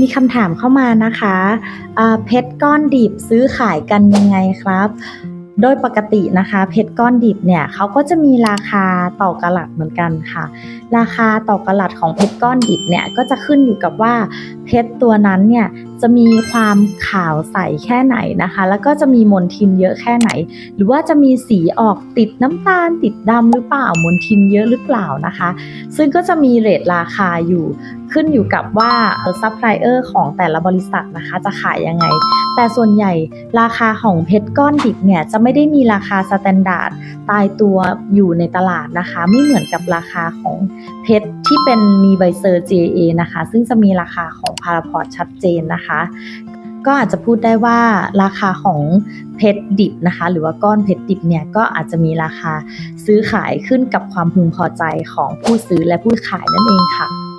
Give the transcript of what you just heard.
มีคำถามเข้ามานะคะะเพชรก้อนดิบซื้อขายกันยังไงครับ โดยปกตินะคะ เพชรก้อนดิบเนี่ยเขาก็จะมีราคาต่อกะลัดเหมือนกันค่ะ ราคาต่อกะลัดของเพชรก้อนดิบเนี่ยก็จะขึ้นอยู่กับว่าเพชรตัวนั้นเนี่ย จะมีความขาวใสแค่ไหนนะคะ แล้วก็จะมีมลทินเยอะแค่ไหน หรือว่าจะมีสีออกติดน้ำตาลติดดำหรือเปล่ามลทินเยอะหรือเปล่านะคะ ซึ่งก็จะมีเรทราคาอยู่ขึ้นอยู่กับว่าซัพพลายเออร์ของแต่ละบริษัทนะคะจะขายยังไง แต่ส่วนใหญ่ราคาของเพชรก้อนดิบเนี่ยจะไม่ได้มีราคาสแตนดาร์ดตายตัวอยู่ในตลาดนะคะ ไม่เหมือนกับราคาของเพชรที่เป็นมีใบเซอร์ JA นะคะ ซึ่งจะมีราคาของพาราพอร์ตชัดเจนนะคะก็อาจจะพูดได้ว่าราคาของเพชรดิบนะคะ หรือว่าก้อนเพชรดิบเนี่ยก็อาจจะมีราคาซื้อขายขึ้นกับความพึงพอใจของผู้ซื้อและผู้ขายนั่นเองค่ะ